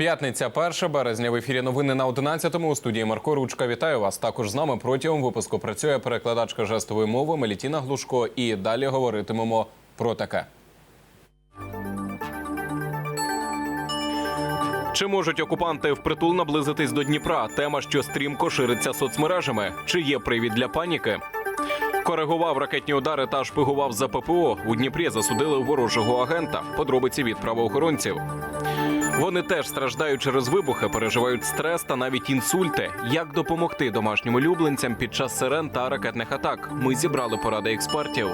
П'ятниця, 1 березня. В ефірі новини на 11-му. У студії Марко Ручка. Вітаю вас. Також з нами протягом випуску працює перекладачка жестової мови Мелітіна Глушко. І далі говоритимемо про таке. Чи можуть окупанти впритул наблизитись до Дніпра? Тема, що стрімко шириться соцмережами. Чи є привід для паніки? Коригував ракетні удари та шпигував за ППО. У Дніпрі засудили ворожого агента. Подробиці від правоохоронців. Вони теж страждають через вибухи, переживають стрес та навіть інсульти. Як допомогти домашнім улюбленцям під час сирен та ракетних атак? Ми зібрали поради експертів.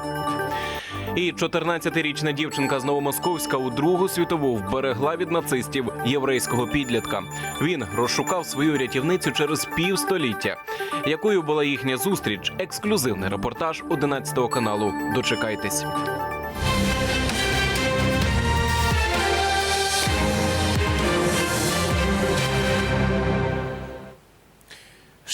І 14-річна дівчинка з Новомосковська у Другу світову вберегла від нацистів єврейського підлітка. Він розшукав свою рятівницю через півстоліття. Якою була їхня зустріч? Ексклюзивний репортаж 11 каналу. Дочекайтесь.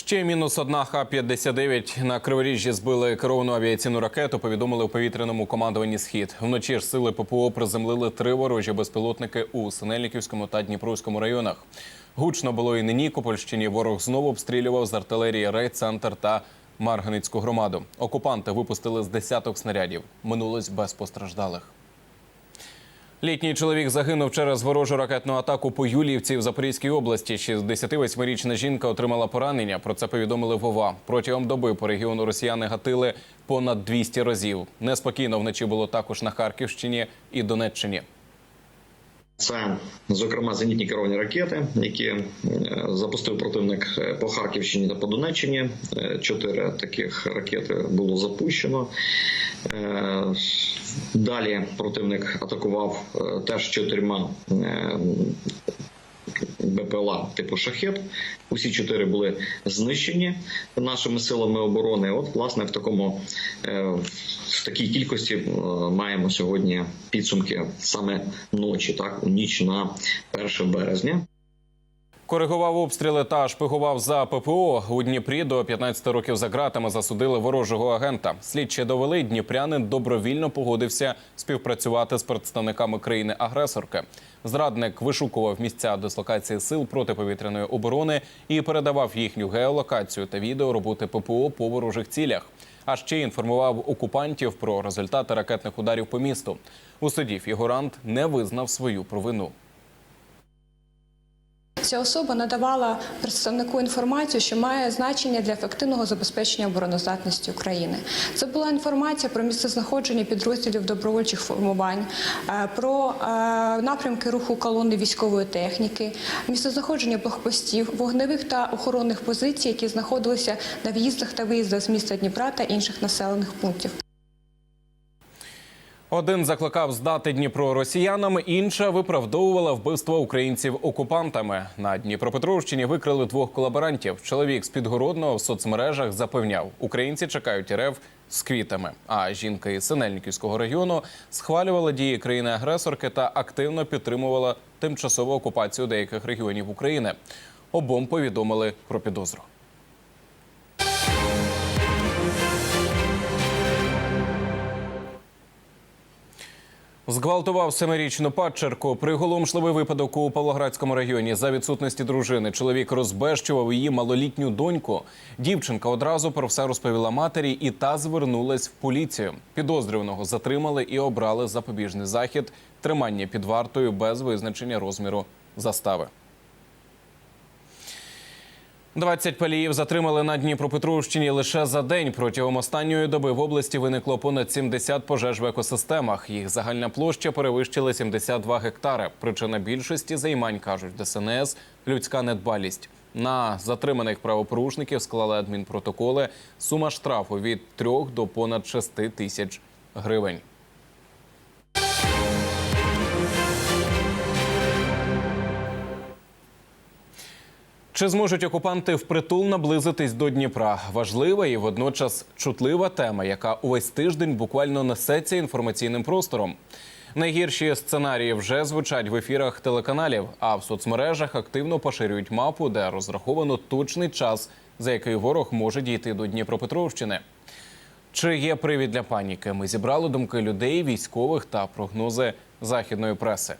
Ще мінус одна Х-59 на Криворіжжі збили керовану авіаційну ракету. Повідомили у повітряному командуванні Схід. Вночі ж сили ППО приземлили три ворожі безпілотники у Синельниківському та Дніпровському районах. Гучно було і на Нікопольщині. Ворог знову обстрілював з артилерії райцентр та Марганицьку громаду. Окупанти випустили з десяток снарядів. Минулось без постраждалих. Літній чоловік загинув через ворожу ракетну атаку по Юліївці в Запорізькій області. 68-річна жінка отримала поранення. Про це повідомили Вова. Протягом доби по регіону росіяни гатили понад 200 разів. Неспокійно вночі було також на Харківщині і Донеччині. Це, зокрема, зенітні керовані ракети, які е, запустив противник е, по Харківщині та по Донеччині. Е, Чотири таких ракети було запущено. Далі противник атакував теж чотирма БПЛА типу шахет. Усі чотири були знищені нашими силами оборони. От, власне, в такому е, в такій кількості е, маємо сьогодні підсумки саме ночі, так у ніч на 1 березня. Коригував обстріли та шпигував за ППО у Дніпрі до 15 років за ґратами засудили ворожого агента. Слідчі довели, дніпрянин добровільно погодився співпрацювати з представниками країни-агресорки. Зрадник вишукував місця дислокації сил протиповітряної оборони і передавав їхню геолокацію та відео роботи ППО по ворожих цілях. А ще інформував окупантів про результати ракетних ударів по місту. У суді фігурант не визнав свою провину. Ця особа надавала представнику інформацію, що має значення для ефективного забезпечення обороноздатності України. Це була інформація про місцезнаходження підрозділів добровольчих формувань, е, про е, напрямки руху колони військової техніки, місцезнаходження блокпостів, вогневих та охоронних позицій, які знаходилися на в'їздах та виїздах з міста Дніпра та інших населених пунктів. Один закликав здати Дніпро росіянам, інша виправдовувала вбивство українців окупантами. На Дніпропетровщині викрили двох колаборантів. Чоловік з Підгородного в соцмережах запевняв, українці чекають РФ з квітами. А жінка із Синельниківського району схвалювала дії країни-агресорки та активно підтримувала тимчасову окупацію деяких регіонів України. Обом повідомили про підозру. Зґвалтував семирічну падчерку. Приголомшливий випадок у Павлоградському районі. За відсутності дружини чоловік розбещував її малолітню доньку. Дівчинка одразу про все розповіла матері, і та звернулась в поліцію. Підозрюваного затримали і обрали запобіжний захід тримання під вартою без визначення розміру застави. 20 паліїв затримали на Дніпропетровщині лише за день. Протягом останньої доби в області виникло понад 70 пожеж в екосистемах. Їх загальна площа перевищила 72 гектари. Причина більшості займань кажуть ДСНС – людська недбалість. На затриманих правопорушників склали адмінпротоколи. Сума штрафу від 3 до понад 6 тисяч гривень. Чи зможуть окупанти впритул наблизитись до Дніпра? Важлива і водночас чутлива тема, яка увесь тиждень буквально несеться інформаційним простором. Найгірші сценарії вже звучать в ефірах телеканалів, а в соцмережах активно поширюють мапу, де розраховано точний час, за який ворог може дійти до Дніпропетровщини. Чи є привід для паніки? Ми зібрали думки людей, військових та прогнози західної преси.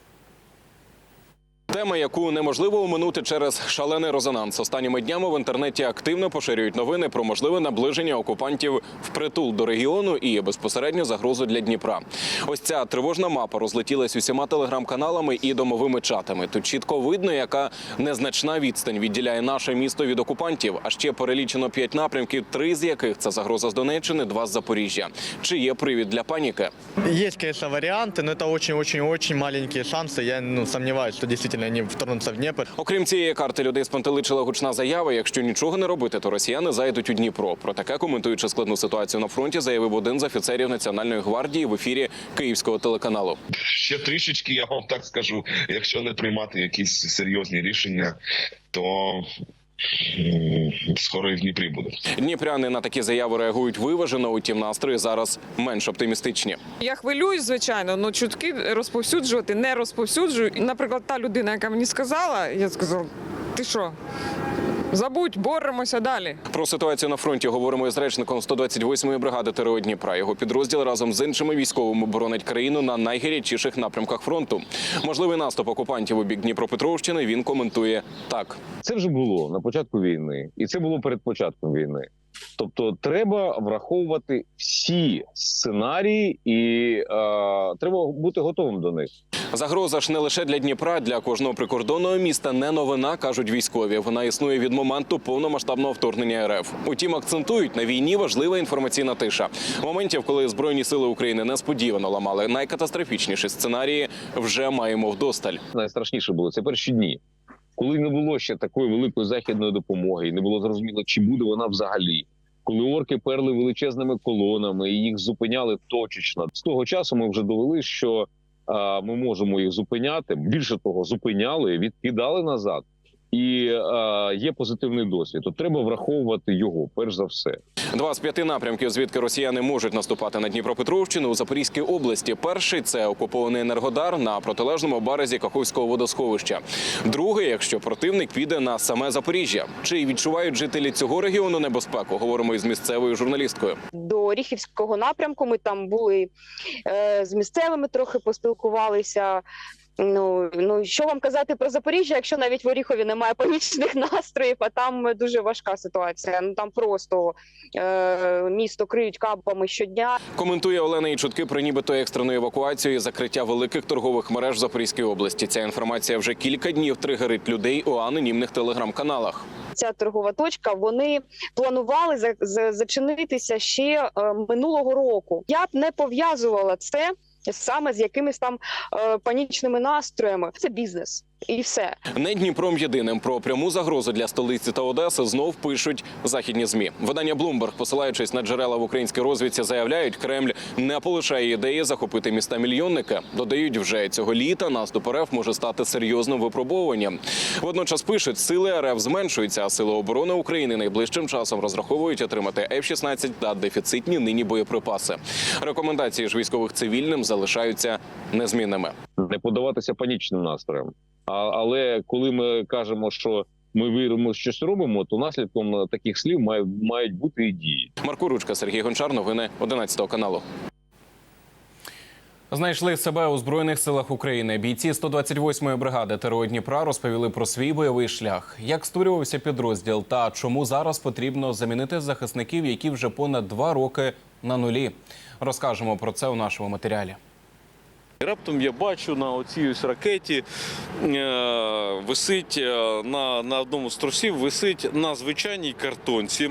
Тема, яку неможливо оминути через шалений резонанс. Останніми днями в інтернеті активно поширюють новини про можливе наближення окупантів впритул до регіону і безпосередньо загрозу для Дніпра. Ось ця тривожна мапа розлетілась усіма телеграм-каналами і домовими чатами. Тут чітко видно, яка незначна відстань відділяє наше місто від окупантів. А ще перелічено п'ять напрямків, три з яких це загроза з Донеччини, два з Запоріжжя. Чи є привід для паніки? Есть, конечно, варианты, но это очень-очень-очень маленькие шансы. Я ну, сомневаюсь, что действительно они вторгнутся в Днепр. Окрім цієї карти, людей спантеличила гучна заява. Якщо нічого не робити, то росіяни зайдуть у Дніпро. Про таке коментуючи складну ситуацію на фронті, заявив один з офіцерів Національної гвардії в ефірі київського телеканалу. ще трішечки, я вам так скажу, якщо не приймати якісь серйозні рішення, то скоро і в Дніпрі буде. Дніпряни на такі заяви реагують виважено. Утім, настрої зараз менш оптимістичні. Я хвилююсь, звичайно, але чутки розповсюджувати не розповсюджую. Наприклад, та людина, яка мені сказала, я сказав, ти що? Забудь, боремося далі. Про ситуацію на фронті говоримо із речником 128-ї бригади ТРО Дніпра. Його підрозділ разом з іншими військовими боронить країну на найгарячіших напрямках фронту. Можливий наступ окупантів у бік Дніпропетровщини він коментує так. Це вже було на початку війни, і це було перед початком війни. Тобто, треба враховувати всі сценарії, і е, треба бути готовим до них. Загроза ж не лише для Дніпра, для кожного прикордонного міста не новина, кажуть військові. Вона існує від моменту повномасштабного вторгнення РФ. Утім, акцентують на війні важлива інформаційна тиша. Моментів, коли збройні сили України несподівано ламали найкатастрофічніші сценарії, вже маємо вдосталь. Найстрашніше було це перші дні, коли не було ще такої великої західної допомоги, і не було зрозуміло, чи буде вона взагалі. Коли орки перли величезними колонами і їх зупиняли точечно. З того часу ми вже довели, що ми можемо їх зупиняти. Більше того, зупиняли, відкидали назад. І а, є позитивний досвід. То треба враховувати його перш за все. Два з п'яти напрямків, звідки росіяни можуть наступати на Дніпропетровщину у Запорізькій області. Перший це окупований енергодар на протилежному березі Каховського водосховища. Другий, якщо противник піде на саме Запоріжжя. Чи відчувають жителі цього регіону небезпеку? Говоримо із місцевою журналісткою. до Оріхівського напрямку. Ми там були е, з місцевими, трохи поспілкувалися. Ну, ну що вам казати про Запоріжжя, якщо навіть в Оріхові немає панічних настроїв, а там дуже важка ситуація. Ну там просто е, місто криють капами щодня. Коментує Олена і чутки про нібито екстрену евакуацію і закриття великих торгових мереж в Запорізькій області. Ця інформація вже кілька днів тригерить людей у анонімних телеграм-каналах. Ця торгова точка вони планували за, за, зачинитися ще е, минулого року. Я б не пов'язувала це саме з якимись там е, панічними настроями. Це бізнес і все. Не Дніпром єдиним про пряму загрозу для столиці та Одеси знов пишуть західні змі. Видання Bloomberg, посилаючись на джерела в українській розвідці, заявляють, Кремль не полишає ідеї захопити міста мільйонники. Додають, вже цього літа наступ РФ може стати серйозним випробовуванням. Водночас пишуть, сили РФ зменшуються, а сили оборони України найближчим часом розраховують отримати F-16 та дефіцитні нині боєприпаси. Рекомендації ж військових цивільним залишаються незмінними. не подаватися панічним настроям. А, але коли ми кажемо, що ми віримо, що щось робимо, то наслідком таких слів має, мають бути і дії. Марко Ручка, Сергій Гончар, новини 11 каналу. Знайшли себе у збройних силах України. Бійці 128-ї бригади ТРО Дніпра розповіли про свій бойовий шлях, як створювався підрозділ та чому зараз потрібно замінити захисників, які вже понад два роки на нулі. Розкажемо про це у нашому матеріалі. Раптом я бачу на оцій ось ракеті е, висить е, на, на одному з тросів, висить на звичайній картонці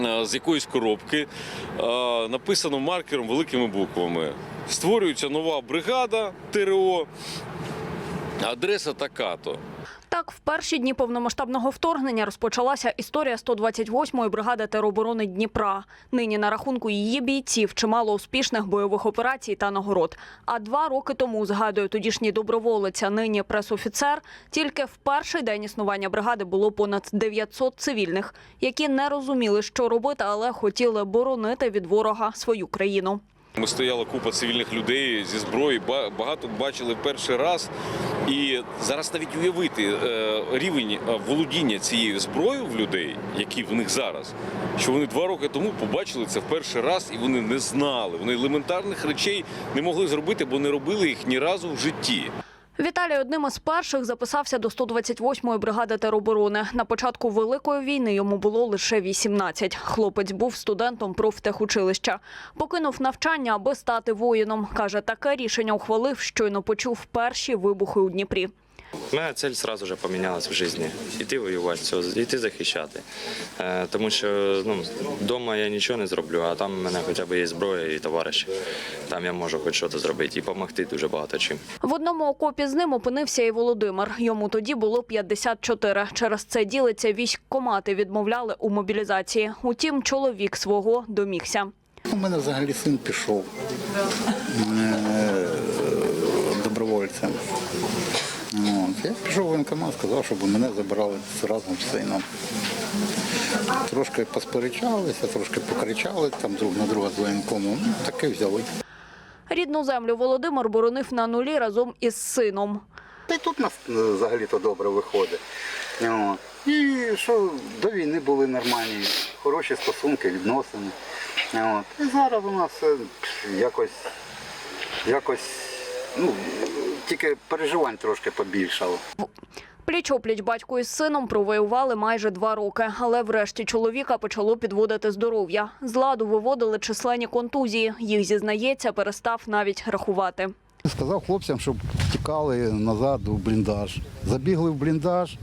е, з якоїсь коробки, написано маркером великими буквами. Створюється нова бригада ТРО. Адреса така-то. Так, в перші дні повномасштабного вторгнення розпочалася історія 128-ї бригади тероборони Дніпра. Нині на рахунку її бійців чимало успішних бойових операцій та нагород. А два роки тому, згадує тодішній доброволець, нині пресофіцер, тільки в перший день існування бригади було понад 900 цивільних, які не розуміли, що робити, але хотіли боронити від ворога свою країну. Ми стояла купа цивільних людей зі зброї, ба- багато бачили перший раз. І зараз навіть уявити е, рівень е, володіння цією зброєю в людей, які в них зараз, що вони два роки тому побачили це в перший раз і вони не знали. Вони елементарних речей не могли зробити, бо не робили їх ні разу в житті. Віталій одним із перших записався до 128-ї бригади тероборони. На початку великої війни йому було лише 18. Хлопець був студентом профтехучилища. Покинув навчання, аби стати воїном. Каже, таке рішення ухвалив, щойно почув перші вибухи у Дніпрі. Моя цель сразу же помінялась в житті. Іти воювати, іти захищати. Е, тому що ну, вдома я нічого не зроблю, а там в мене хоча б є зброя і товариші. Там я можу хоч щось зробити і допомогти дуже багато чим. В одному окопі з ним опинився і Володимир. Йому тоді було 54. Через це ділиться військкомати відмовляли у мобілізації. Утім, чоловік свого домігся. У мене взагалі син пішов е, добровольцем. От. Я пішов в воєнкомат, сказав, щоб мене забрали разом з сином. Трошки посперечалися, трошки покричали там друг на друга з воєнкомом. Ну, таке взяли. Рідну землю Володимир боронив на нулі разом із сином. Та й тут нас е, взагалі-то добре виходить. От. І що до війни були нормальні, хороші стосунки, відносини. От. І зараз у нас все якось, якось, ну, тільки переживань трошки побільшало. Пліч-опліч батько із сином провоювали майже два роки, але врешті чоловіка почало підводити здоров'я. З ладу виводили численні контузії. Їх, зізнається, перестав навіть рахувати. Сказав хлопцям, щоб тікали назад у бліндаж. Забігли в бліндаж.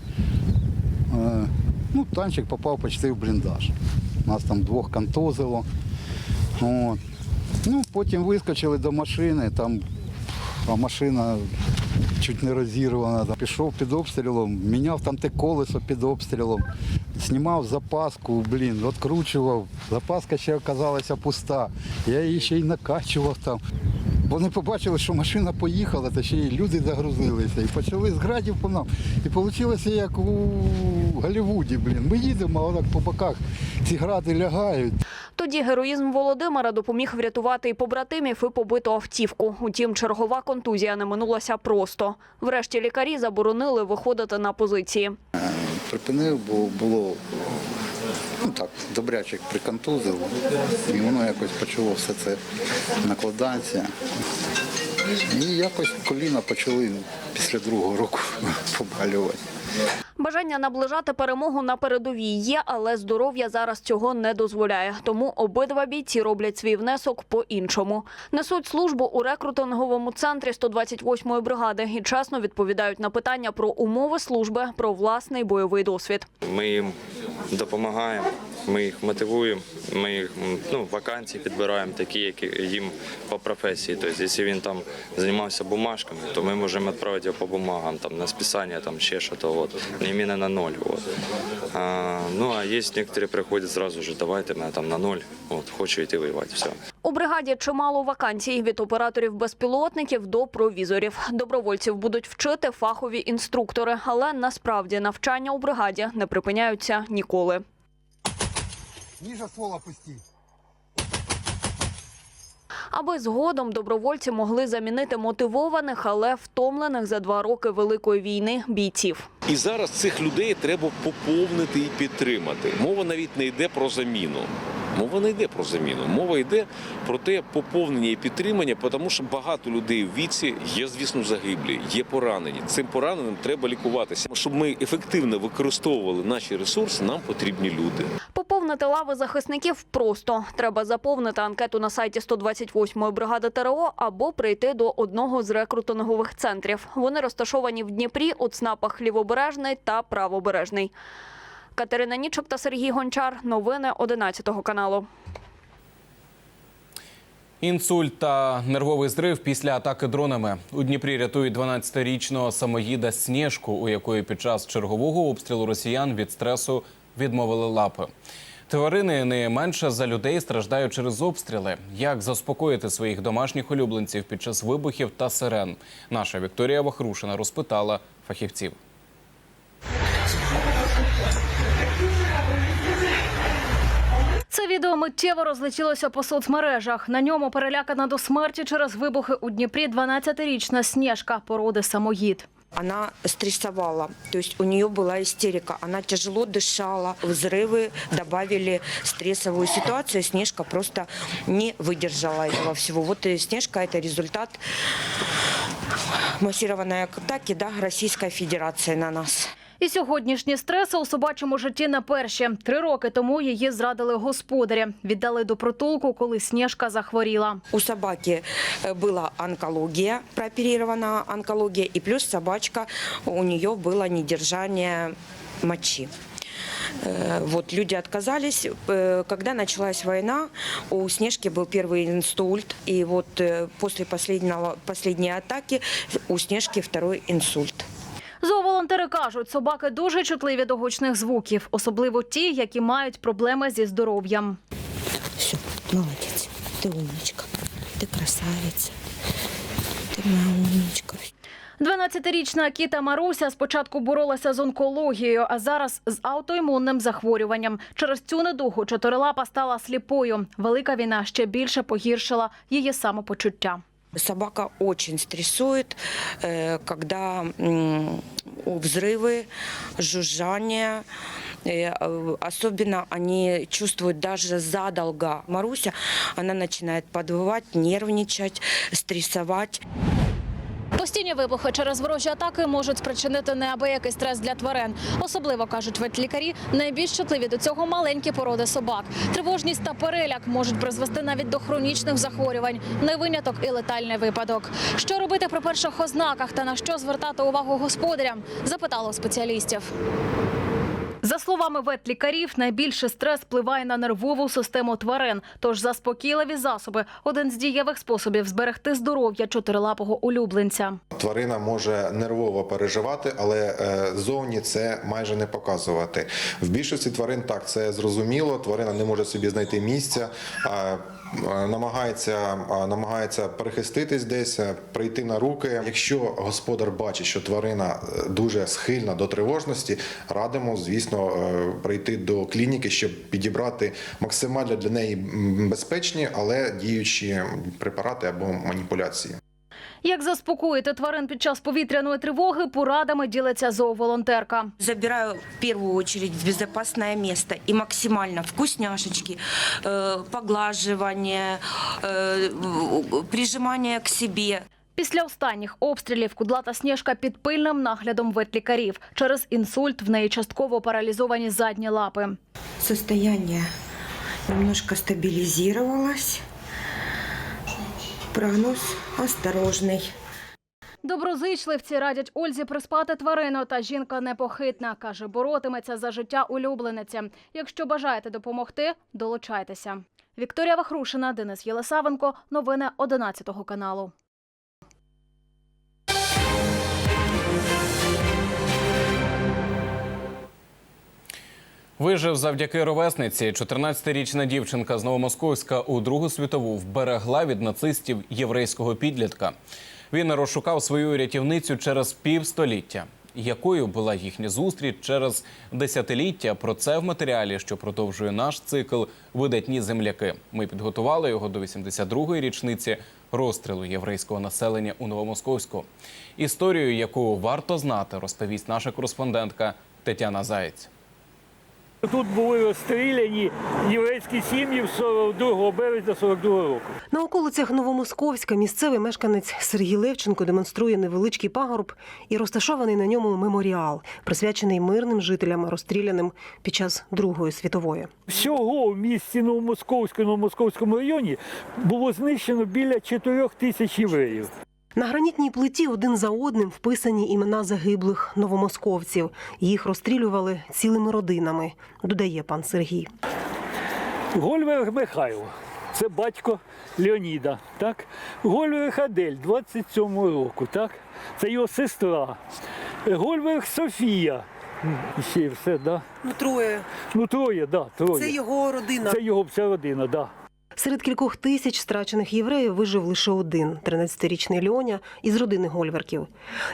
Е, Ну, танчик попав почти в бліндаж. Нас там двох контузило. От. Ну, потім вискочили до машини, там а машина чуть не розірвана. Пішов під обстрілом, міняв там те колесо під обстрілом, знімав запаску, блін, відкручував. Запаска ще оказалася пуста. Я її ще й накачував там. Вони побачили, що машина поїхала, та ще й люди загрузилися. І почали з градів по нам. І вийшло як у Голлівуді, блін. Ми їдемо, а отак по боках ці гради лягають. Тоді героїзм Володимира допоміг врятувати і побратимів, і побиту автівку. Утім, чергова контузія не минулася просто. Врешті лікарі заборонили виходити на позиції. Припинив, бо було так, добряче приконтузило. І воно якось почало все це накладатися. І якось коліна почали після другого року побалювати. Бажання наближати перемогу на передовій є, але здоров'я зараз цього не дозволяє. Тому обидва бійці роблять свій внесок по-іншому. Несуть службу у рекрутинговому центрі 128-ї бригади і чесно відповідають на питання про умови служби, про власний бойовий досвід. Ми їм допомагаємо, ми їх мотивуємо, ми їх ну, вакансії підбираємо такі, які їм по професії. Тобто, якщо він там займався бумажками, то ми можемо відправити його по бумагам, там, на списання, там, ще що то, от, не іменно на ноль. От. А, ну, а є некоторі приходять зразу ж, давайте мене там на ноль, от, хочу йти воювати, все. У бригаді чимало вакансій від операторів безпілотників до провізорів. Добровольців будуть вчити фахові інструктори, але насправді навчання у бригаді не припиняються ніколи. Ніжа ствола пусті. Аби згодом добровольці могли замінити мотивованих, але втомлених за два роки великої війни бійців. І зараз цих людей треба поповнити і підтримати. Мова навіть не йде про заміну. Мова не йде про заміну. Мова йде про те поповнення і підтримання, тому що багато людей в віці є, звісно, загиблі, є поранені. Цим пораненим треба лікуватися. Щоб ми ефективно використовували наші ресурси, нам потрібні люди. Поповнити лави захисників просто. Треба заповнити анкету на сайті 128-ї бригади ТРО або прийти до одного з рекрутингових центрів. Вони розташовані в Дніпрі у ЦНАПах Лівобережний та Правобережний. Катерина Нічок та Сергій Гончар. Новини 11 каналу. Інсульт та нервовий зрив після атаки дронами. У Дніпрі рятують 12-річного самоїда Снєжку, у якої під час чергового обстрілу росіян від стресу відмовили лапи. Тварини не менше за людей страждають через обстріли. Як заспокоїти своїх домашніх улюбленців під час вибухів та сирен? Наша Вікторія Вахрушина розпитала фахівців. Це відео миттєво розлетілося по соцмережах. На ньому перелякана до смерті через вибухи у Дніпрі 12-річна Снежка породи самоїд. Она стрессовала, то есть у нее была истерика, она тяжело дышала, взрывы добавили стрессовую ситуацию, Снежка просто не выдержала этого всего. Вот и Снежка – это результат массированные атаки да, Российской Федерации на нас. І сьогоднішні стреси у собачому житті не перші. Три роки тому її зрадили господарі. Віддали до притулку, коли Сніжка захворіла. У собаки э, была онкология, прооперирована онкология, и плюс собачка, у нее было недержание мочи. Э, Вот люди отказались. Э, Когда началась война, у Снежки был первый инсульт, и вот э, после последнего, последней атаки у Снежки второй инсульт. Зооволонтери кажуть, собаки дуже чутливі до гучних звуків, особливо ті, які мають проблеми зі здоров'ям. Все, молодец, ты умничка, ты красавица, ты моя умничка. 12-річна Кіта Маруся спочатку боролася з онкологією, а зараз з аутоімунним захворюванням. Через цю недугу чотирилапа стала сліпою. Велика війна ще більше погіршила її самопочуття. Собака очень стрессует, э, когда м, взрывы, жужжание. Э, э, Особенно они чувствуют даже задолго. Маруся, она начинает подвывать, нервничать, стрессовать. Постійні вибухи через ворожі атаки можуть спричинити неабиякий стрес для тварин. Особливо кажуть ветлікарі, найбільш чутливі до цього маленькі породи собак. Тривожність та переляк можуть призвести навіть до хронічних захворювань. Не виняток і летальний випадок. Що робити при перших ознаках та на що звертати увагу господарям? Запитало спеціалістів. За словами ветлікарів, найбільше стрес впливає на нервову систему тварин. Тож заспокійливі засоби один з дієвих способів зберегти здоров'я чотирилапого улюбленця. Тварина може нервово переживати, але е, зовні це майже не показувати. В більшості тварин так це зрозуміло. Тварина не може собі знайти місця, намагається, намагається перехиститись десь, е, прийти на руки. Якщо господар бачить, що тварина е, дуже схильна до тривожності, радимо, звісно, е, прийти до клініки, щоб підібрати максимально для неї безпечні, але діючі препарати або маніпуляції. Як заспокоїти тварин під час повітряної тривоги, порадами ділиться зооволонтерка. Забираю в первую очередь в безопасное место и максимально вкусняшечки, э, поглаживание, э, к себе. Після останніх обстрілів кудлата сніжка під пильним наглядом ветлікарів. Через інсульт в неї частково паралізовані задні лапи. Состояние немножко стабилизировалось. Прогноз осторожний. Доброзичливці радять Ользі приспати тварину, та жінка непохитна. Каже, боротиметься за життя улюблениці. Якщо бажаєте допомогти, долучайтеся. Вікторія Вахрушина, Денис Єлисавенко. Новини 11 каналу. Вижив завдяки ровесниці. 14-річна дівчинка з Новомосковська у Другу світову вберегла від нацистів єврейського підлітка. Він розшукав свою рятівницю через півстоліття. Якою була їхня зустріч через десятиліття? Про це в матеріалі, що продовжує наш цикл Видатні земляки. Ми підготували його до 82-ї річниці розстрілу єврейського населення у Новомосковську. Історію, яку варто знати, розповість наша кореспондентка Тетяна Заєць. Тут були розстріляні єврейські сім'ї 42 березня 42 року. На околицях Новомосковська місцевий мешканець Сергій Левченко демонструє невеличкий пагорб і розташований на ньому меморіал, присвячений мирним жителям, розстріляним під час Другої світової. Всього в місті Новомосковську, Новомосковському районі було знищено біля 4 тисяч євреїв. На гранітній плиті один за одним вписані імена загиблих новомосковців. Їх розстрілювали цілими родинами, додає пан Сергій. Гольвер Михайло, це батько Леоніда. Так? Гольвер Адель 27 року, так? це його сестра. Гольвер Софія. Ще й все, да? Ну, троє. Ну, троє, да, троє. його родина. Це його вся родина, да. Серед кількох тисяч страчених євреїв вижив лише один – 13-річний Льоня із родини Гольверків.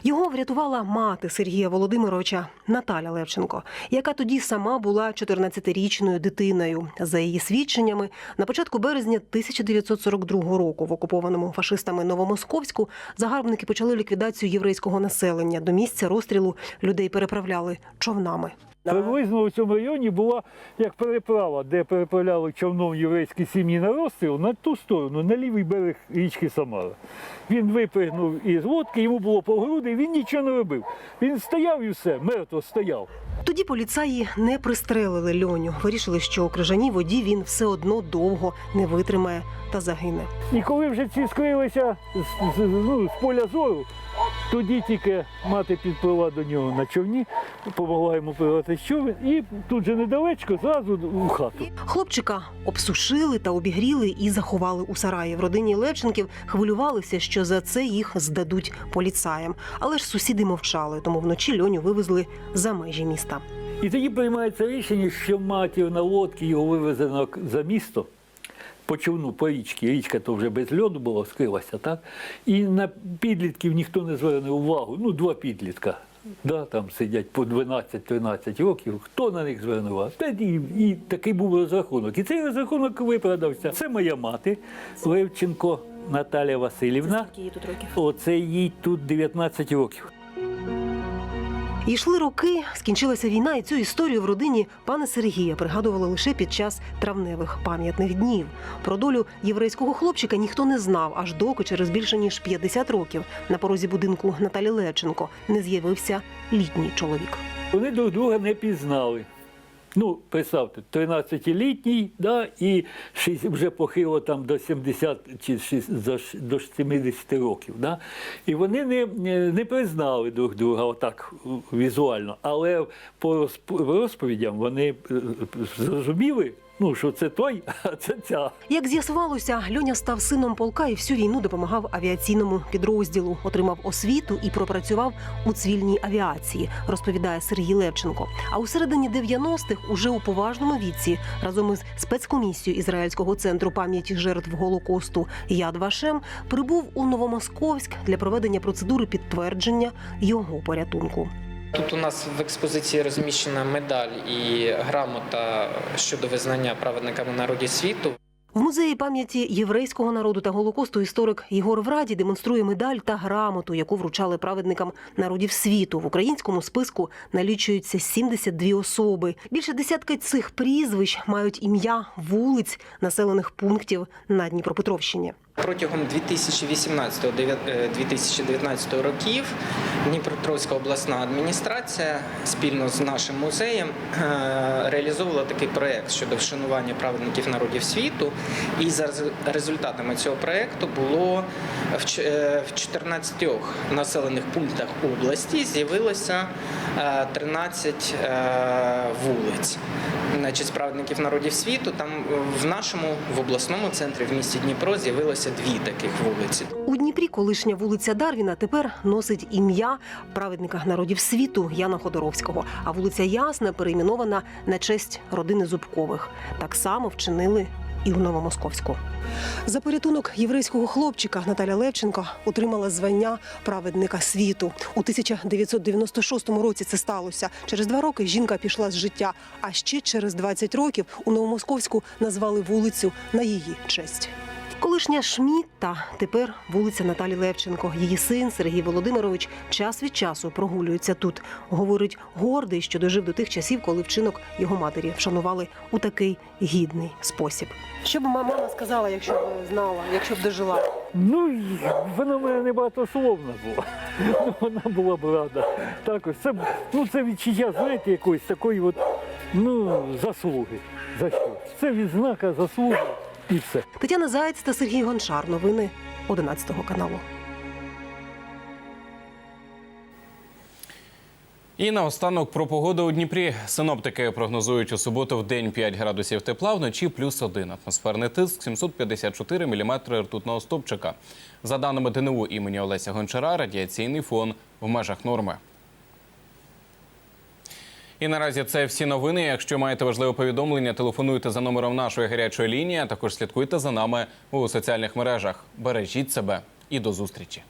Його врятувала мати Сергія Володимировича Наталя Левченко, яка тоді сама була 14-річною дитиною. За її свідченнями, на початку березня 1942 року в окупованому фашистами Новомосковську загарбники почали ліквідацію єврейського населення. До місця розстрілу людей переправляли човнами. Приблизно у цьому районі була як переправа, де переправляли човном єврейські сім'ї на розстріл на ту сторону, на лівий берег річки Самара. Він випригнув із лодки, йому було по груди, він нічого не робив. Він стояв і все, мертво стояв. Тоді поліцаї не пристрелили льоню. Вирішили, що у крижаній воді він все одно довго не витримає та загине. І коли вже ці скрилися з, з- ну, з поля зору, тоді тільки мати підплила до нього на човні, допомогла йому пливати з човен, і тут же недалечко зразу у хату. Хлопчика обсушили та обігріли і заховали у сараї. В родині Левченків хвилювалися, що за це їх здадуть поліцаям. Але ж сусіди мовчали, тому вночі льоню вивезли за межі міста. І тоді приймається рішення, що матір на лодці його вивезено за місто по човну, по річці. Річка то вже без льоду була, скрилася, так? І на підлітків ніхто не звернув увагу. Ну, два підлітка. Да, там сидять по 12-13 років. Хто на них звернув? Та і, і такий був розрахунок. І цей розрахунок виправдався. Це моя мати Левченко Наталя Васильівна. їй тут років? Оце їй тут 19 років. Йшли роки, скінчилася війна, і цю історію в родині пана Сергія пригадували лише під час травневих пам'ятних днів. Про долю єврейського хлопчика ніхто не знав, аж доки через більше ніж 50 років на порозі будинку Наталі Левченко не з'явився літній чоловік. Вони друг друга не пізнали. Ну, представте, 13-літній, да, і вже похило там до 70 чи шість- до ш- до 70 років. Да. І вони не, не- признали друг друга отак е, візуально. Але по розп- розповідям вони е, зрозуміли, ну, що це той, а це ця. Як з'ясувалося, Льоня став сином полка і всю війну допомагав авіаційному підрозділу, отримав освіту і пропрацював у цивільній авіації, розповідає Сергій Левченко. А у середині 90-х, уже у поважному віці, разом із спецкомісією Ізраїльського центру пам'яті жертв Голокосту Яд Вашем прибув у Новомосковськ для проведення процедури підтвердження його порятунку. Тут у нас в експозиції розміщена медаль і грамота щодо визнання праведниками народів світу. В музеї пам'яті єврейського народу та голокосту історик Єгор Враді демонструє медаль та грамоту, яку вручали праведникам народів світу. В українському списку налічується 72 особи. Більше десятка цих прізвищ мають ім'я вулиць населених пунктів на Дніпропетровщині. Протягом 2018-2019 років Дніпропетровська обласна адміністрація спільно з нашим музеєм е, реалізовувала такий проект щодо вшанування праведників народів світу. І за результатами цього проекту було в ч- е, в 14 населених пунктах області з'явилося е, 13 е, вулиць. Значить, праведників народів світу там е, в нашому в обласному центрі в місті Дніпро з'явилося дві таких вулиці. У Дніпрі колишня вулиця Дарвіна тепер носить ім'я праведника народів світу Яна Ходоровського. А вулиця Ясна перейменована на честь родини Зубкових. Так само вчинили і у Новомосковську. За порятунок єврейського хлопчика Наталя Левченко отримала звання праведника світу. У 1996 році це сталося. Через два роки жінка пішла з життя. А ще через 20 років у Новомосковську назвали вулицю на її честь. Колишня Шмітта, тепер вулиця Наталі Левченко. Її син Сергій Володимирович час від часу прогулюється тут. Говорить, гордий, що дожив до тих часів, коли вчинок його матері вшанували у такий гідний спосіб. Що б мама сказала, якщо б знала, якщо б дожила? Ну, вона в мене не багатословна була. Вона була б рада. Також це, ну, це відчуття, знаєте, якоїсь такої от, ну, заслуги. За що? Це відзнака заслуги і все. Тетяна Заєць та Сергій Гончар. Новини 11 каналу. І наостанок про погоду у Дніпрі. Синоптики прогнозують у суботу в день 5 градусів тепла, вночі плюс 1. Атмосферний тиск 754 міліметри ртутного стопчика. За даними ДНУ імені Олеся Гончара, радіаційний фон в межах норми. І наразі це всі новини. Якщо маєте важливе повідомлення, телефонуйте за номером нашої гарячої лінії. Також слідкуйте за нами у соціальних мережах. Бережіть себе і до зустрічі.